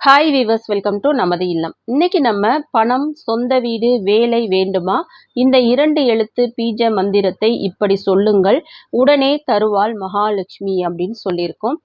Hi viewers welcome to நமது இல்லம். இன்னைக்கு நம்ம பணம் சொந்த வீடு வேலை வேண்டுமா? இந்த இரண்டு எழுத்து பீஜ மந்திரத்தை இப்படி சொல்லுங்கள். உடனே தருவாள் மகாலட்சுமி அப்படின்னு சொல்லியிருக்கோம்.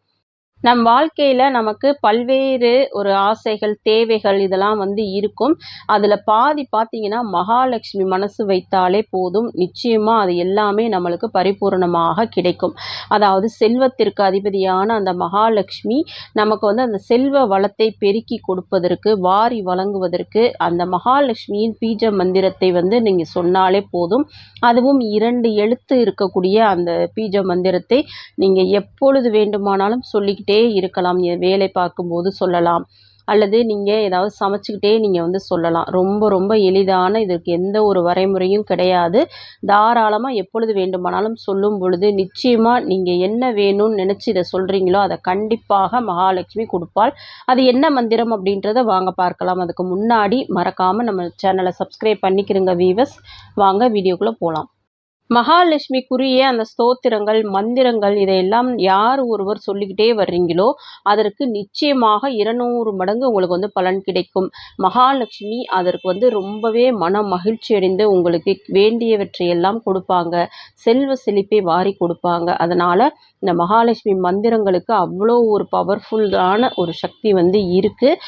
நம் வாழ்க்கையில் நமக்கு பல்வேறு ஒரு ஆசைகள் தேவைகள் இதெல்லாம் வந்து இருக்கும். அதில் பாதி பார்த்தீங்கன்னா மகாலட்சுமி மனசு வைத்தாலே போதும். நிச்சயமாக அது எல்லாமே நம்மளுக்கு பரிபூர்ணமாக கிடைக்கும். அதாவது செல்வத்திற்கு அதிபதியான அந்த மகாலட்சுமி நமக்கு வந்து அந்த செல்வ வளத்தை பெருக்கி கொடுப்பதற்கு வாரி வழங்குவதற்கு அந்த மகாலட்சுமியின் பீஜ மந்திரத்தை வந்து நீங்கள் சொன்னாலே போதும். அதுவும் இரண்டு எழுத்து இருக்கக்கூடிய அந்த பீஜ மந்திரத்தை நீங்கள் எப்பொழுது வேண்டுமானாலும் சொல்லிக்கிட்டே சொல்லிக்கிட்டே இருக்கலாம். வேலை பார்க்கும்போது சொல்லலாம். அல்லது நீங்கள் ஏதாவது சமைச்சிக்கிட்டே நீங்கள் வந்து சொல்லலாம். ரொம்ப ரொம்ப எளிதான இதற்கு எந்த ஒரு வரைமுறையும் கிடையாது. தாராளமாக எப்பொழுது வேண்டுமானாலும் சொல்லும் பொழுது நிச்சயமாக நீங்கள் என்ன வேணும்னு நினச்சி இதை சொல்கிறீங்களோ அதை கண்டிப்பாக மகாலட்சுமி கொடுப்பாள். அது என்ன மந்திரம் அப்படின்றத வாங்க பார்க்கலாம். அதுக்கு முன்னாடி மறக்காமல் நம்ம சேனலை சப்ஸ்கிரைப் பண்ணிக்கிறோங்க வீவர்ஸ் வாங்க வீடியோக்குள்ளே போகலாம் மகாலட்சுமிக்குரிய அந்த ஸ்தோத்திரங்கள் மந்திரங்கள் இதையெல்லாம் யார் ஒருவர் சொல்லிக்கிட்டே வர்றீங்களோ அதற்கு நிச்சயமாக இருநூறு மடங்கு உங்களுக்கு வந்து பலன் கிடைக்கும். மகாலட்சுமி அதற்கு வந்து ரொம்பவே மன மகிழ்ச்சி அடைந்து உங்களுக்கு வேண்டியவற்றையெல்லாம் கொடுப்பாங்க. செல்வ செழிப்பை வாரி கொடுப்பாங்க. அதனால் இந்த மகாலட்சுமி மந்திரங்களுக்கு அவ்வளோ ஒரு பவர்ஃபுல்லான ஒரு சக்தி வந்து இருக்குது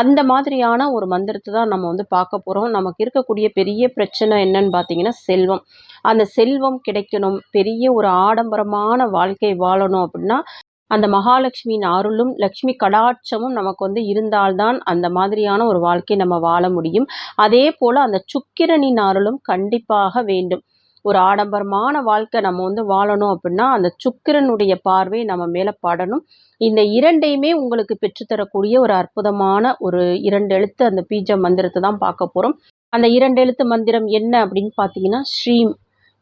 அந்த மாதிரியான ஒரு மந்திரத்தை தான் நம்ம வந்து பார்க்க போகிறோம் நமக்கு இருக்கக்கூடிய பெரிய பிரச்சனை என்னன்னு பார்த்தீங்கன்னா செல்வம். அந்த செல்வம் கிடைக்கணும் பெரிய ஒரு ஆடம்பரமான வாழ்க்கை வாழணும் அப்படின்னா அந்த மகாலட்சுமியின் அருளும் லக்ஷ்மி கடாட்சமும் நமக்கு வந்து இருந்தால்தான் அந்த மாதிரியான ஒரு வாழ்க்கை நம்ம வாழ முடியும். அதே போல் அந்த சுக்கிரனின் அருளும் கண்டிப்பாக வேண்டும். ஒரு ஆடம்பரமான வாழ்க்கை நம்ம வந்து வாழணும் அப்படின்னா அந்த சுக்கிரனுடைய பார்வை நம்ம மேலே படணும். இந்த இரண்டையுமே உங்களுக்கு பெற்றுத்தரக்கூடிய ஒரு அற்புதமான ஒரு இரண்டு எழுத்து அந்த பீஜ மந்திரத்தை தான் பார்க்க போகிறோம் அந்த இரண்டு எழுத்து மந்திரம் என்ன அப்படின்னு பார்த்தீங்கன்னா ஸ்ரீம்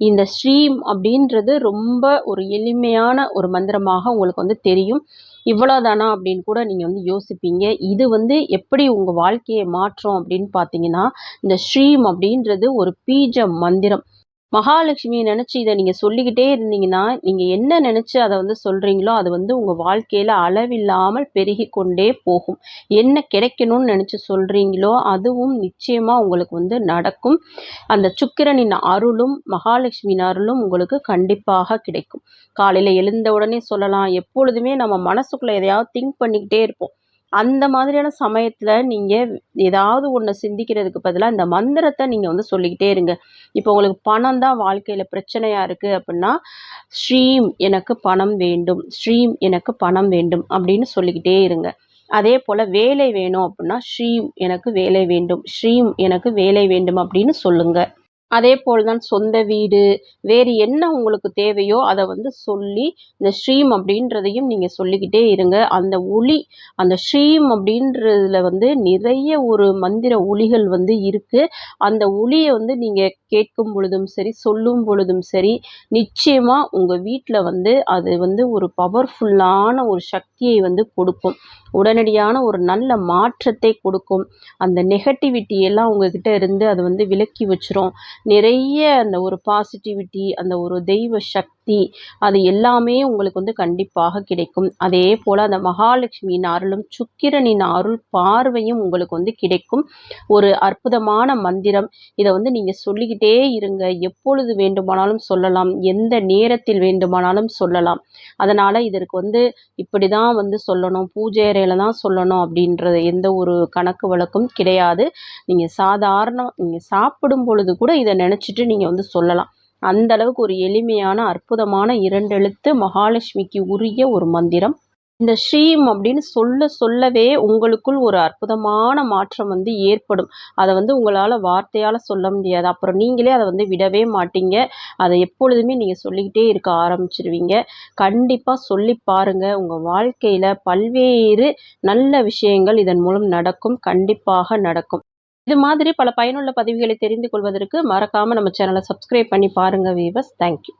இந்த ஸ்ரீம் அப்படின்றது ரொம்ப ஒரு எளிமையான ஒரு மந்திரமாக உங்களுக்கு வந்து தெரியும். இவ்வளோதானா அப்படின்னு கூட நீங்கள் வந்து யோசிப்பீங்க. இது வந்து எப்படி உங்கள் வாழ்க்கையை மாற்றும் அப்படின்னு பார்த்தீங்கன்னா இந்த ஸ்ரீம் அப்படின்றது ஒரு பீஜ மந்திரம். மகாலட்சுமியை நினச்சி இதை நீங்கள் சொல்லிக்கிட்டே இருந்தீங்கன்னா நீங்கள் என்ன நினச்சி அதை வந்து சொல்கிறீங்களோ அது வந்து உங்கள் வாழ்க்கையில் அளவில்லாமல் பெருகி கொண்டே போகும். என்ன கிடைக்கணும்னு நினச்சி சொல்கிறீங்களோ அதுவும் நிச்சயமாக உங்களுக்கு வந்து நடக்கும். அந்த சுக்கிரனின் அருளும் மகாலட்சுமியின் அருளும் உங்களுக்கு கண்டிப்பாக கிடைக்கும். காலையில் எழுந்த உடனே சொல்லலாம். எப்பொழுதுமே நம்ம மனசுக்குள்ளே எதையாவது திங்க் பண்ணிக்கிட்டே இருப்போம். அந்த மாதிரியான சமயத்தில் நீங்கள் ஏதாவது ஒன்று சிந்திக்கிறதுக்கு பதிலாக இந்த மந்திரத்தை நீங்கள் வந்து சொல்லிக்கிட்டே இருங்க. இப்போ உங்களுக்கு பணம் தான் வாழ்க்கையில் பிரச்சனையாக இருக்குது அப்படின்னா ஸ்ரீம் எனக்கு பணம் வேண்டும் ஸ்ரீம் எனக்கு பணம் வேண்டும் அப்படின்னு சொல்லிக்கிட்டே இருங்க. அதே போல் வேலை வேணும் அப்படின்னா ஸ்ரீம் எனக்கு வேலை வேண்டும் ஸ்ரீம் எனக்கு வேலை வேண்டும் அப்படின்னு சொல்லுங்கள் அதே போல் தான் சொந்த வீடு வேறு என்ன உங்களுக்கு தேவையோ அதை வந்து சொல்லி இந்த ஸ்ரீம் அப்படின்றதையும் நீங்கள் சொல்லிக்கிட்டே இருங்க. அந்த ஒளி அந்த ஸ்ரீம் அப்படின்றதுல வந்து நிறைய ஒரு மந்திர ஒளிகள் வந்து இருக்குது அந்த ஒளியை வந்து நீங்கள் கேட்கும் பொழுதும் சரி சொல்லும் பொழுதும் சரி நிச்சயமாக உங்கள் வீட்டில் வந்து அது வந்து ஒரு பவர்ஃபுல்லான ஒரு சக்தியை வந்து கொடுக்கும். உடனடியான ஒரு நல்ல மாற்றத்தை கொடுக்கும். அந்த நெகட்டிவிட்டி எல்லாம் உங்ககிட்ட இருந்து அது வந்து விலக்கி வச்சிரும். நிறைய அந்த ஒரு பாசிட்டிவிட்டி அந்த ஒரு தெய்வ சக்தி அது எல்லாமே உங்களுக்கு வந்து கண்டிப்பாக கிடைக்கும். அதே போல் அந்த மகாலட்சுமியின் அருளும் சுக்கிரனின் அருள் பார்வையும் உங்களுக்கு வந்து கிடைக்கும். ஒரு அற்புதமான மந்திரம். இதை வந்து நீங்கள் சொல்லிக்கிட்டே இருங்க. எப்பொழுது வேண்டுமானாலும் சொல்லலாம். எந்த நேரத்தில் வேண்டுமானாலும் சொல்லலாம். அதனால் இதற்கு வந்து இப்படி தான் வந்து சொல்லணும். பூஜை அறையில் தான் சொல்லணும் அப்படின்ற எந்த ஒரு கணக்கு வழக்கும் கிடையாது. நீங்கள் சாதாரண நீங்கள் சாப்பிடும் பொழுது கூட இதை நினச்சிட்டு நீங்கள் வந்து சொல்லலாம். அந்த அளவுக்கு ஒரு எளிமையான அற்புதமான இரண்டெழுத்து மகாலட்சுமிக்கு உரிய ஒரு மந்திரம். இந்த ஸ்ரீம் அப்படின்னு சொல்ல சொல்லவே உங்களுக்குள் ஒரு அற்புதமான மாற்றம் வந்து ஏற்படும். அதை வந்து உங்களால் வார்த்தையால் சொல்ல முடியாது. அப்புறம் நீங்களே அதை வந்து விடவே மாட்டீங்க. அதை எப்பொழுதுமே நீங்கள் சொல்லிக்கிட்டே இருக்க ஆரம்பிச்சிருவீங்க. கண்டிப்பாக சொல்லி பாருங்கள் உங்கள் வாழ்க்கையில் பல்வேறு நல்ல விஷயங்கள் இதன் மூலம் நடக்கும். கண்டிப்பாக நடக்கும். இது மாதிரி பல பயனுள்ள பதிவுகளை தெரிந்து கொள்வதற்கு மறக்காமல் நம்ம சேனலை சப்ஸ்கிரைப் பண்ணி பாருங்கள் வீவர்ஸ் தேங்க்யூ